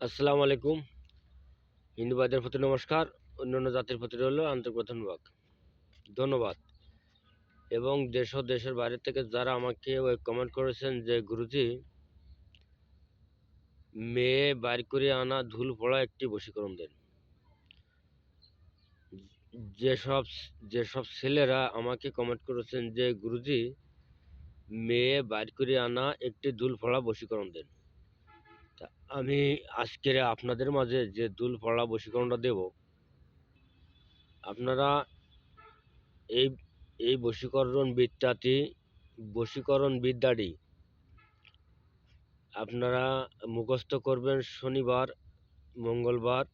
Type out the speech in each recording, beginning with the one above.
আসসালামু আলাইকুম। হিন্দু ভাইদের প্রতি নমস্কার, অন্যান্য জাতির প্রতি রইল আন্তরিক ধন্যবাদ। ধন্যবাদ। এবং দেশ ও দেশের বাইরে থেকে যারা আমাকে ওই কমেন্ট করেছেন যে, গুরুজি, মেয়ে বাইর করে আনা ধুল পড়া একটি বশীকরণ দেন। যেসব যেসব ছেলেরা আমাকে কমেন্ট করেছেন যে, গুরুজি, মেয়ে বাইর করে আনা একটি ধুল ফলা বশীকরণ দেন। আমি আজকের আপনাদের মাঝে যে দুল ফলা বশীকরণটা দেব, আপনারা এই এই বশীকরণ বিদ্যাটি বশীকরণ বিদ্যাটি আপনারা মুখস্থ করবেন শনিবার, মঙ্গলবার,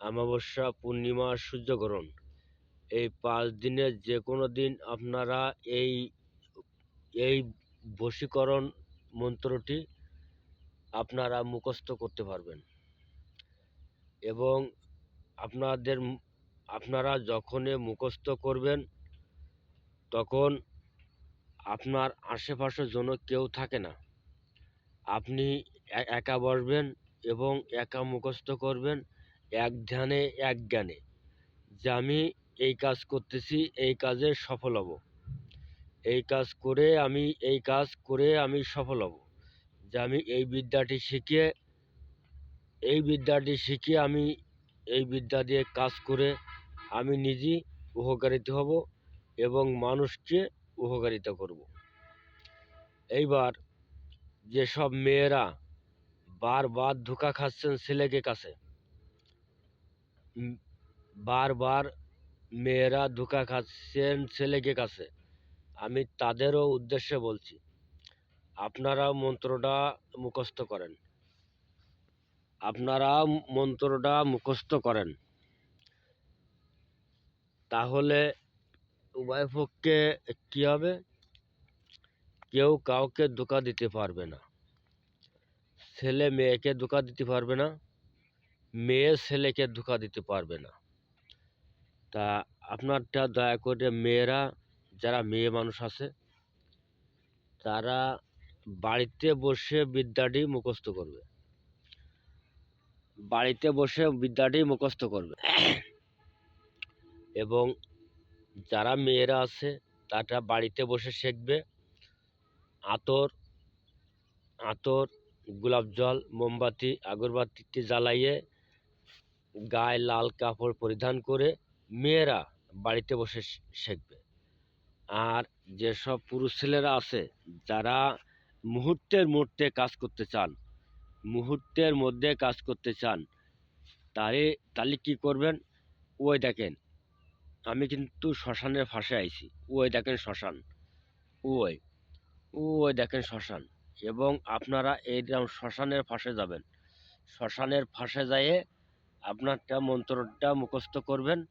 অমাবস্যা, পূর্ণিমা, সূর্যগ্রহণ। এই পাঁচ দিনের যে কোনো দিন আপনারা এই এই বশীকরণ মন্ত্রটি আপনারা মুখস্থ করতে পারবেন। এবং আপনাদের আপনারা যখনই মুখস্থ করবেন, তখন আপনার আশেপাশে যেন কেউ থাকে না। আপনি একা বসবেন এবং একা মুখস্থ করবেন এক ধ্যানে, এক জ্ঞানে যে আমি এই কাজ করতেছি, এই কাজে সফল হব। এই কাজ করে আমি, এই কাজ করে আমি সফল হব। যে আমি এই বিদ্যাটি শিখিয়ে, এই বিদ্যাটি শিখিয়ে আমি এই বিদ্যা দিয়ে কাজ করে আমি নিজেই উপকারিত হব এবং মানুষকে উপকারিতা করব। এইবার যেসব মেয়েরা বারবার ধোকা খাচ্ছেন ছেলেকে কাছে বারবার মেয়েরা ধোকা খাচ্ছেন ছেলেকে কাছে, আমি তাদেরও উদ্দেশ্যে বলছি আপনারা মন্ত্রটা মুখস্থ করেন। আপনারা মন্ত্রটা মুখস্থ করেন। তাহলে উভয় পক্ষে কী হবে? কেউ কাউকে ধোকা দিতে পারবে না। ছেলে মেয়েকে ধোকা দিতে পারবে না। মেয়ে ছেলেকে ধোকা দিতে পারবে না। তা আপনারটা দয়া করে মেয়েরা, যারা মেয়ে মানুষ আছে, তারা বাড়িতে বসে বিদ্যাটি মুখস্থ করবে। বাড়িতে বসে বিদ্যাটি মুখস্থ করবে। এবং যারা মেয়েরা আছে, তারা বাড়িতে বসে শিখবে। আতর আতর, গোলাপ জল, মোমবাতি আগরবাতিটি জ্বালাইয়ে গায়ে লাল কাপড় পরিধান করে মেয়েরা বাড়িতে বসে শিখবে। আর যেসব পুরুষ ছেলেরা আছে, যারা মুহূর্তের মধ্যে কাজ করতে চান। মুহূর্তের মধ্যে কাজ করতে চান। তারে, তাহলে কী করবেন? ওই দেখেন, আমি কিন্তু শ্মশানের ফাঁসে আইছি। ওই দেখেন শ্মশান। ওই ওই দেখেন শ্মশান। এবং আপনারা এইরকম শ্মশানের ফাঁসে যাবেন, শ্মশানের ফাঁসে যেয়ে আপনারটা, মন্ত্রটা মুখস্থ করবেন।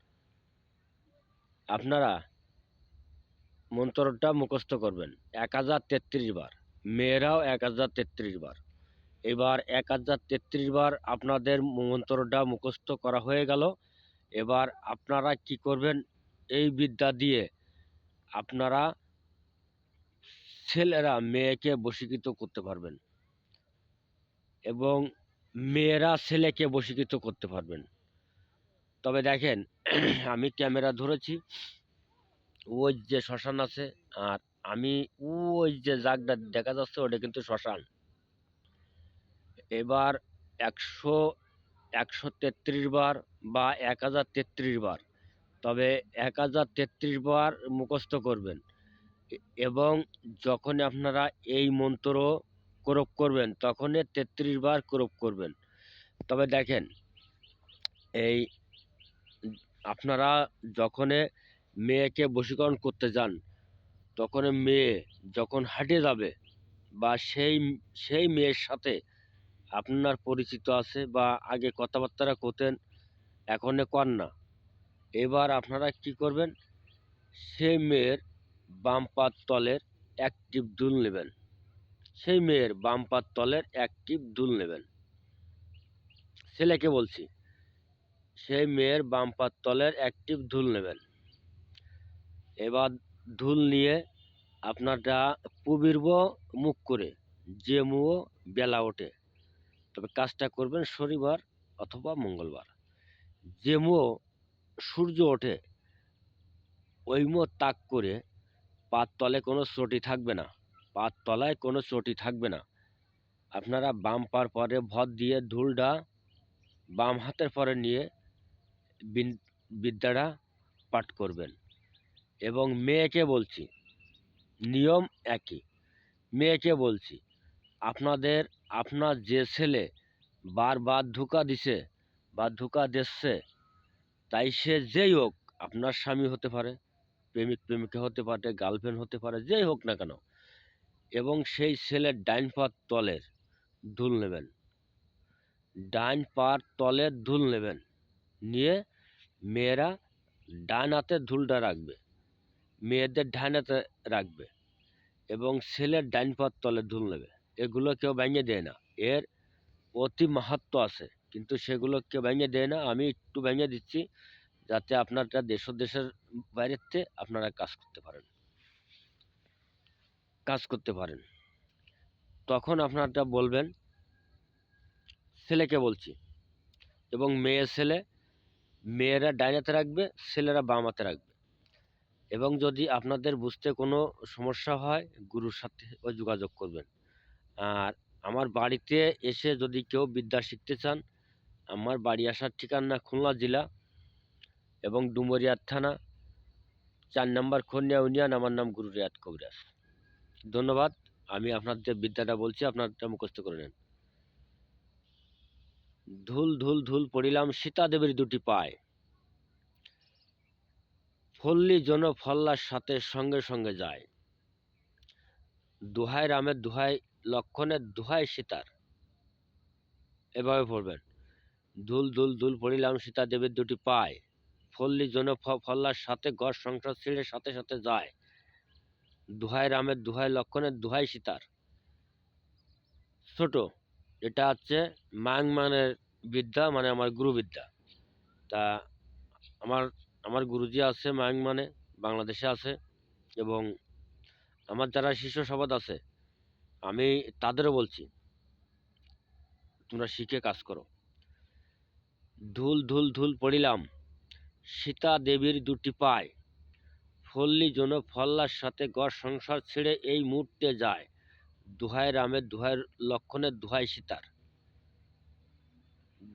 আপনারা মন্ত্রটা মুখস্থ করবেন। এক হাজার তেত্রিশ বার। মেয়েরাও এক হাজার তেত্রিশ বার। এবার এক হাজার তেত্রিশ বার আপনাদের মন্ত্রটা মুখস্থ করা হয়ে গেল। এবার আপনারা কি করবেন? এই বিদ্যা দিয়ে আপনারা ছেলেরা মেয়েকে বশীকৃত করতে পারবেন এবং মেয়েরা ছেলেকে বশীকৃত করতে পারবেন। তবে দেখেন, আমি ক্যামেরা ধরেছি, ওই যে শ্মশান আছে আর আমি ওই যে জাগটা দেখা যাচ্ছে ওটা কিন্তু শ্মশান। এবার একশো একশো তেত্রিশ বার বা এক হাজার তেত্রিশ বার, তবে এক হাজার তেত্রিশ বার মুখস্থ করবেন। এবং যখন আপনারা এই মন্ত্র ক্রোপ করবেন, তখনই তেত্রিশ বার প্রয়োগ করবেন। তবে দেখেন, এই আপনারা যখনই মেয়েকে বশীকরণ করতে যান তখন মেয়ে যখন হাঁটে যাবে বা সেই সেই মেয়ের সাথে আপনার পরিচিত আছে বা আগে কথাবার্তা করতেন, এখন কর না। এবার আপনারা কি করবেন? সেই মেয়ের বাম পাত তলের এক টিপ দুল নেবেন। সেই মেয়ের বাম পাত তলের এক টিপ দুল নেবেন। ছেলেকে বলছি, সেই মেয়ের বাম পাত তলের এক টিপ ধুল নেবেন। এবার ধুল নিয়ে আপনারটা পুবিরব মুখ করে, যে মুও বেলা ওঠে। তবে কাজটা করবেন শনিবার অথবা মঙ্গলবার। যেমো সূর্য ওঠে, ওই ওইমো তাক করে পাত তলে কোনো চটি থাকবে না। পাত তলায় কোনো চটি থাকবে না। আপনারা বাম পার পরে ভর দিয়ে ধুলটা বাম হাতের পরে নিয়ে বিদ্যাটা পাঠ করবেন। এবং মেয়েকে বলছি। নিয়ম একই। মেয়েকে বলছি, আপনাদের, আপনার যে ছেলে বারবার ধোকা দিছে বা ধোকা দিচ্ছে, তাই সে যেই হোক, আপনার স্বামী হতে পারে, প্রেমিক, প্রেমিকা হতে পারে গার্লফ্রেন্ড হতে পারে, যেই হোক না কেন, এবং সেই ছেলের ডাইন পার তলের ধুল নেবেন। ডাইন পার তলের ধুল নেবেন। নিয়ে মেয়েরা ডান হাতে ধুলটা রাখবে। মেয়েদের ডান হাতে রাখবে এবং ছেলের ডাইন পার তলে ধুল নেবে। এগুলো কেউ ভেঙে দেয় না। এর অতি মাহাত্ম আছে, কিন্তু সেগুলো কেউ ভেঙে দেয় না। আমি একটু ভেঙে দিচ্ছি যাতে আপনারা দেশ দেশের বাইরেতে আপনারা কাজ করতে পারেন। কাজ করতে পারেন। তখন আপনারা বলবেন, ছেলেকে বলছি। এবং মেয়ে ছেলে, মেয়েরা ডাইনাতে রাখবে, ছেলেরা বাম হাতে রাখবে। এবং যদি আপনাদের বুঝতে কোনো সমস্যা হয়, গুরুর সাথে যোগাযোগ করবেন। আর আমার বাড়িতে এসে যদি কেউ বিদ্যা শিখতে চান, আমার বাড়ি আসার ঠিকানা খুলনা জেলা এবং ডুমরিয়ার থানা, চার নম্বর খনিয়া ইউনিয়ন, আমার নাম গুরু রিয়াদ কবিরাজ। ধন্যবাদ, আমি আপনাদের বিদ্যাটা বলছি, আপনারটা মুখস্থ করে নেন। ধুল ধুল ধুল পড়িলাম সীতা দেবীর দুটি পায়। ফল্লি জন ফল্লার সাথে সঙ্গে সঙ্গে যায়। দুহাই রামের, দুহাই লক্ষণের, দুহাই সীতার। এভাবে পড়বেন। ধুল দুল ধুল পড়িলাম সীতা দেবীর দুটি পায়। ফল্লি জন ফল্লার সাথে ঘর সংসার ছেড়ে সাথে সাথে যায়। দুহাই রামের, দুহাই লক্ষণের, দুহাই সীতার। ছোট, এটা হচ্ছে মাং মানের বিদ্যা মানে আমার গুরু বিদ্যা তা আমার আমার গুরুজি আছে মাং মানে বাংলাদেশে আছে এবং আমার যারা শিষ্য সবাদ আছে, আমি তাদেরও বলছি, তোমরা শিখে কাজ করো। ধুল ধুল ধুল পড়িলাম, সীতা দেবীর দুটি পায়, ফল্লি জন ফল্লার সাথে গড় সংসার ছেড়ে এই মুহূর্তে যায় দুহাই রামের দুহাই লক্ষণের দুহাই সীতার।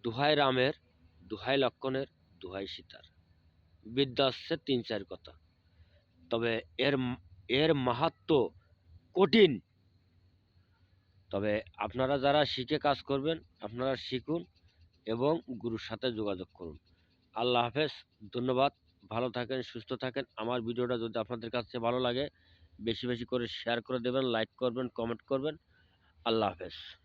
দুহাই রামের দুহাই লক্ষণের দুহাই সীতার। বিদ্যা আসছে তিন চার কথা। তবে এর এর মাহাত্ম কঠিন। তবে আপনারা যারা শিখে কাজ করবেন, আপনারা শিখুন এবং গুরুর সাথে যোগাযোগ করুন। আল্লাহ হাফেজ, ধন্যবাদ। ভালো থাকেন, সুস্থ থাকেন। আমার ভিডিওটা যদি আপনাদের কাছে ভালো লাগে, বেশি বেশি করে শেয়ার করে দেবেন লাইক করবেন কমেন্ট করবেন। আল্লাহ হাফেজ।